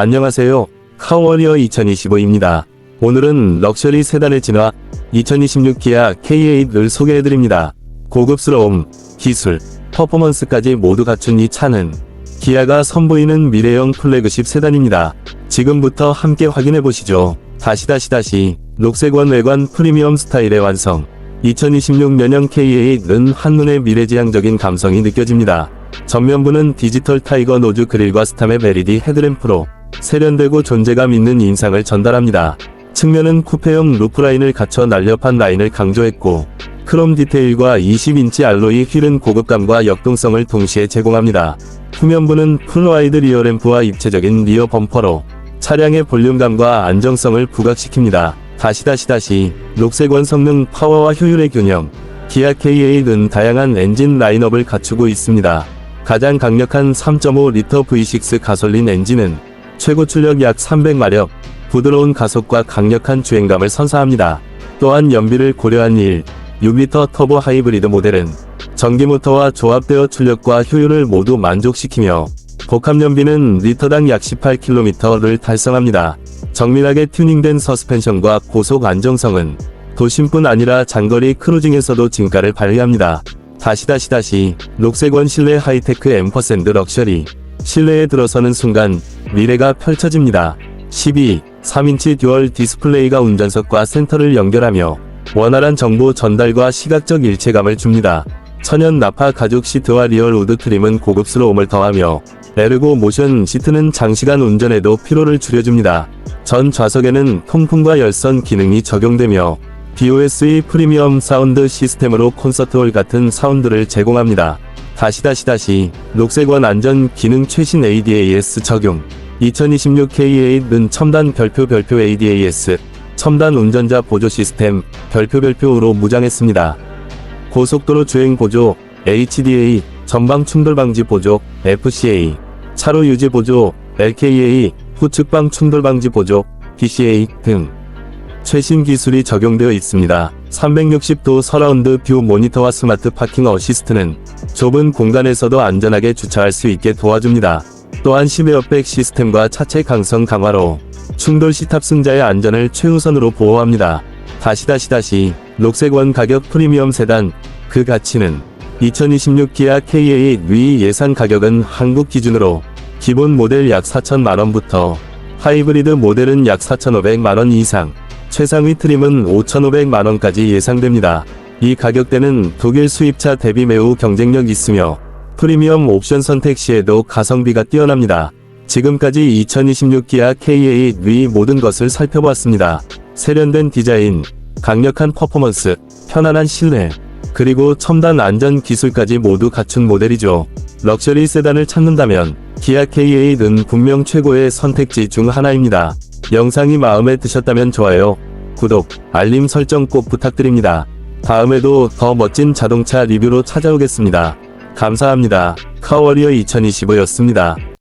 안녕하세요. 카워리어 2025입니다. 오늘은 럭셔리 세단의 진화 2026 기아 K8을 소개해드립니다. 고급스러움, 기술, 퍼포먼스까지 모두 갖춘 이 차는 기아가 선보이는 미래형 플래그십 세단입니다. 지금부터 함께 확인해보시죠. 다시 다시 다시 녹색원 외관 프리미엄 스타일의 완성 2026년형 K8은 한눈에 미래지향적인 감성이 느껴집니다. 전면부는 디지털 타이거 노즈 그릴과 스탐의 LED 헤드램프로 세련되고 존재감 있는 인상을 전달합니다. 측면은 쿠페형 루프라인을 갖춰 날렵한 라인을 강조했고 크롬 디테일과 20인치 알로이 휠은 고급감과 역동성을 동시에 제공합니다. 후면부는 풀와이드 리어 램프와 입체적인 리어 범퍼로 차량의 볼륨감과 안정성을 부각시킵니다. 다시 다시 다시 녹색원 성능 파워와 효율의 균형 기아 K8은 다양한 엔진 라인업을 갖추고 있습니다. 가장 강력한 3.5리터 V6 가솔린 엔진은 최고 출력 약 300마력, 부드러운 가속과 강력한 주행감을 선사합니다. 또한 연비를 고려한 1, 6리터 터보 하이브리드 모델은 전기 모터와 조합되어 출력과 효율을 모두 만족시키며 복합 연비는 리터당 약 18km를 달성합니다. 정밀하게 튜닝된 서스펜션과 고속 안정성은 도심뿐 아니라 장거리 크루징에서도 진가를 발휘합니다. 다시 다시 다시 녹색원 실내 하이테크 앰퍼샌드 럭셔리 실내에 들어서는 순간 미래가 펼쳐집니다. 12, 3인치 듀얼 디스플레이가 운전석과 센터를 연결하며 원활한 정보 전달과 시각적 일체감을 줍니다. 천연 나파 가죽 시트와 리얼 우드 트림은 고급스러움을 더하며 에르고 모션 시트는 장시간 운전에도 피로를 줄여줍니다. 전 좌석에는 통풍과 열선 기능이 적용되며 DOS의 프리미엄 사운드 시스템으로 콘서트홀 같은 사운드를 제공합니다. 다시 다시 다시 녹색원 안전 기능 최신 ADAS 적용 2026 K8는 첨단 별표 별표 ADAS 첨단 운전자 보조 시스템 별표 별표로 무장했습니다. 고속도로 주행 보조 HDA 전방 충돌 방지 보조 FCA 차로 유지 보조 LKA 후측방 충돌 방지 보조 PCA 등 최신 기술이 적용되어 있습니다. 360도 서라운드 뷰 모니터와 스마트 파킹 어시스트는 좁은 공간에서도 안전하게 주차할 수 있게 도와줍니다. 또한 심에어백 시스템과 차체 강성 강화로 충돌 시 탑승자의 안전을 최우선으로 보호합니다. 다시 다시 다시 녹색원 가격 프리미엄 세단 그 가치는 2026 기아 K8 위 예상 가격은 한국 기준으로 기본 모델 약 4천만원부터 하이브리드 모델은 약 4,500만원 이상 최상위 트림은 5,500만원까지 예상됩니다. 이 가격대는 독일 수입차 대비 매우 경쟁력 있으며 프리미엄 옵션 선택 시에도 가성비가 뛰어납니다. 지금까지 2026 기아 K8 위 모든 것을 살펴보았습니다. 세련된 디자인, 강력한 퍼포먼스, 편안한 실내, 그리고 첨단 안전 기술까지 모두 갖춘 모델이죠. 럭셔리 세단을 찾는다면 기아 K8은 분명 최고의 선택지 중 하나입니다. 영상이 마음에 드셨다면 좋아요, 구독, 알림 설정 꼭 부탁드립니다. 다음에도 더 멋진 자동차 리뷰로 찾아오겠습니다. 감사합니다. 카워리어 2025였습니다.